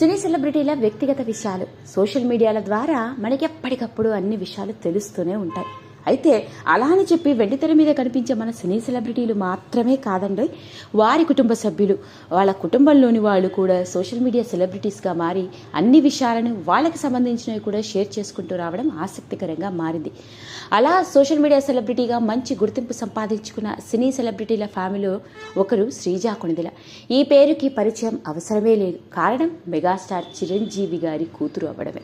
సినీ సెలబ్రిటీల వ్యక్తిగత విషయాలు సోషల్ మీడియాల ద్వారా మనకి ఎప్పటికప్పుడు అన్ని విషయాలు తెలుస్తూనే ఉంటాయి. అయితే అలా అని చెప్పి వెండితెర మీద కనిపించే మన సినీ సెలబ్రిటీలు మాత్రమే కాదండి. వారి కుటుంబ సభ్యులు వాళ్ళ కుటుంబంలోని వాళ్ళు కూడా సోషల్ మీడియా సెలబ్రిటీస్గా మారి అన్ని విషయాలను వాళ్ళకి సంబంధించినవి కూడా షేర్ చేసుకుంటూ రావడం ఆసక్తికరంగా మారింది. అలా సోషల్ మీడియా సెలబ్రిటీగా మంచి గుర్తింపు సంపాదించుకున్న సినీ సెలబ్రిటీల ఫ్యామిలీలో ఒకరు శ్రీజా కొణిదెల. ఈ పేరుకి పరిచయం అవసరమే లేదు. కారణం మెగాస్టార్ చిరంజీవి గారి కూతురు అవ్వడమే.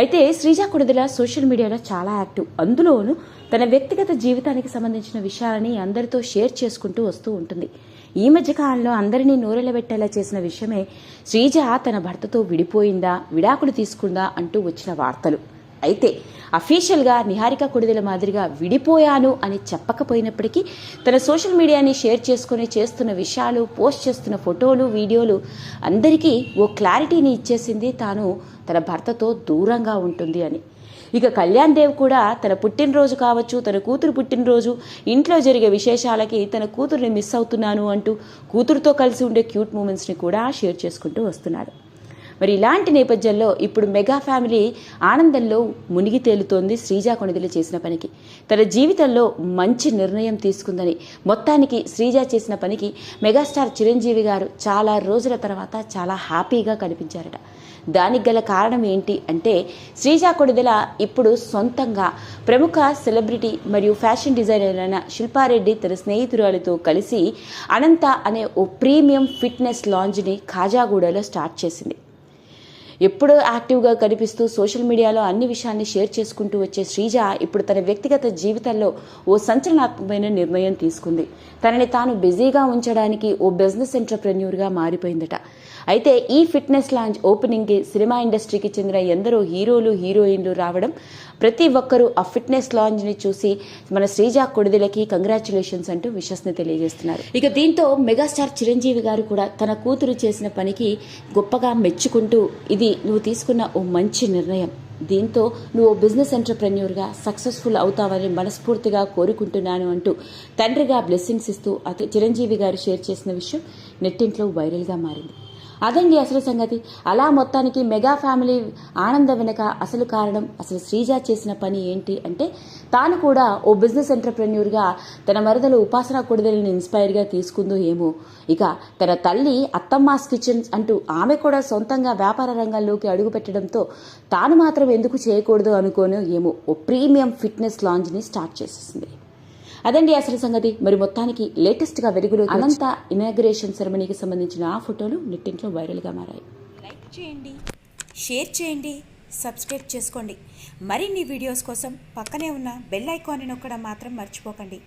అయితే శ్రీజ కొడుదల సోషల్ మీడియాలో చాలా యాక్టివ్. అందులోనూ తన వ్యక్తిగత జీవితానికి సంబంధించిన విషయాలని అందరితో షేర్ చేసుకుంటూ వస్తూ ఉంటుంది. ఈ మధ్య కాలంలో అందరినీ నోరెలబెట్టేలా చేసిన విషయమే శ్రీజ తన భర్తతో విడిపోయిందా విడాకులు తీసుకుందా అంటూ వచ్చిన వార్తలు. అయితే అఫీషియల్గా నిహారిక కొడిదెల మాదిరిగా విడిపోయాను అని చెప్పకపోయినప్పటికీ తన సోషల్ మీడియాని షేర్ చేసుకుని చేస్తున్న విషయాలు పోస్ట్ చేస్తున్న ఫోటోలు వీడియోలు అందరికీ ఓ క్లారిటీని ఇచ్చేసింది తాను తన భర్తతో దూరంగా ఉంటుంది అని. ఇక కళ్యాణ్ దేవ్ కూడా తన పుట్టినరోజు కావచ్చు తన కూతురు పుట్టినరోజు ఇంట్లో జరిగే విశేషాలకి తన కూతురుని మిస్ అవుతున్నాను అంటూ కూతురుతో కలిసి ఉండే క్యూట్ మూమెంట్స్ని కూడా షేర్ చేసుకుంటూ వస్తున్నాడు. మరి ఇలాంటి నేపథ్యంలో ఇప్పుడు మెగా ఫ్యామిలీ ఆనందంలో మునిగి తేలుతోంది శ్రీజా కొణిదెలు చేసిన పనికి. తన జీవితంలో మంచి నిర్ణయం తీసుకుందని మొత్తానికి శ్రీజ చేసిన పనికి మెగాస్టార్ చిరంజీవి గారు చాలా రోజుల తర్వాత చాలా హ్యాపీగా కనిపించారట. దానికి గల కారణం ఏంటి అంటే శ్రీజా కొడిదెల ఇప్పుడు సొంతంగా ప్రముఖ సెలబ్రిటీ మరియు ఫ్యాషన్ డిజైనర్ అయిన శిల్పారెడ్డి తన స్నేహితురాలితో కలిసి అనంత అనే ఓ ప్రీమియం ఫిట్నెస్ లాంజ్ని ఖాజాగూడలో స్టార్ట్ చేసింది. ఎప్పుడూ యాక్టివ్గా కనిపిస్తూ సోషల్ మీడియాలో అన్ని విషయాన్ని షేర్ చేసుకుంటూ వచ్చే శ్రీజ ఇప్పుడు తన వ్యక్తిగత జీవితంలో ఓ సంచలనాత్మకమైన నిర్ణయం తీసుకుంది. తనని తాను బిజీగా ఉంచడానికి ఓ బిజినెస్ ఎంటర్ప్రెన్యూర్గా మారిపోయిందట. అయితే ఈ ఫిట్నెస్ లాంచ్ ఓపెనింగ్కి సినిమా ఇండస్ట్రీకి చెందిన ఎందరో హీరోలు హీరోయిన్లు రావడం ప్రతి ఒక్కరూ ఆ ఫిట్నెస్ లాంజ్ని చూసి మన శ్రీజ కొడిదిలకి కంగ్రాచులేషన్స్ అంటూ విషస్ని తెలియజేస్తున్నారు. ఇక దీంతో మెగాస్టార్ చిరంజీవి గారు కూడా తన కూతురు చేసిన పనికి గొప్పగా మెచ్చుకుంటూ ఇది నువ్వు తీసుకున్న ఓ మంచి నిర్ణయం. దీంతో నువ్వు బిజినెస్ ఎంటర్ప్రెన్యూర్గా సక్సెస్ఫుల్ అవుతావని మనస్ఫూర్తిగా కోరుకుంటున్నాను అంటూ తండ్రిగా బ్లెస్సింగ్స్ ఇస్తూ అతి చిరంజీవి గారు షేర్ చేసిన విషయం నెట్టింట్లో వైరల్గా మారింది. అదండి అసలు సంగతి. అలా మొత్తానికి మెగా ఫ్యామిలీ ఆనందం వెనక అసలు కారణం అసలు శ్రీజ చేసిన పని ఏంటి అంటే తాను కూడా ఓ బిజినెస్ ఎంటర్ప్రెన్యూర్గా తన మరదలు ఉపాసన కొడుదలని ఇన్స్పైర్గా తీసుకుందో ఏమో. ఇక తన తల్లి అత్తమ్మాస్ కిచెన్స్ అంటూ ఆమె కూడా సొంతంగా వ్యాపార రంగాల్లోకి అడుగుపెట్టడంతో తాను మాత్రం ఎందుకు చేయకూడదు అనుకోనో ఏమో ఓ ప్రీమియం ఫిట్నెస్ లాంజ్ని స్టార్ట్ చేసేసింది. అదండి అసలు సంగతి. మరి మొత్తానికి లేటెస్ట్గా వెలుగులో అనంత ఇనాగ్రేషన్ సెరమనీకి సంబంధించిన ఆ ఫోటోలు నెట్టింట్లో వైరల్గా మారాయి. లైక్ చేయండి షేర్ చేయండి సబ్స్క్రైబ్ చేసుకోండి. మరిన్ని వీడియోస్ కోసం పక్కనే ఉన్న బెల్ ఐకాన్ని నొక్కడం మాత్రం మర్చిపోకండి.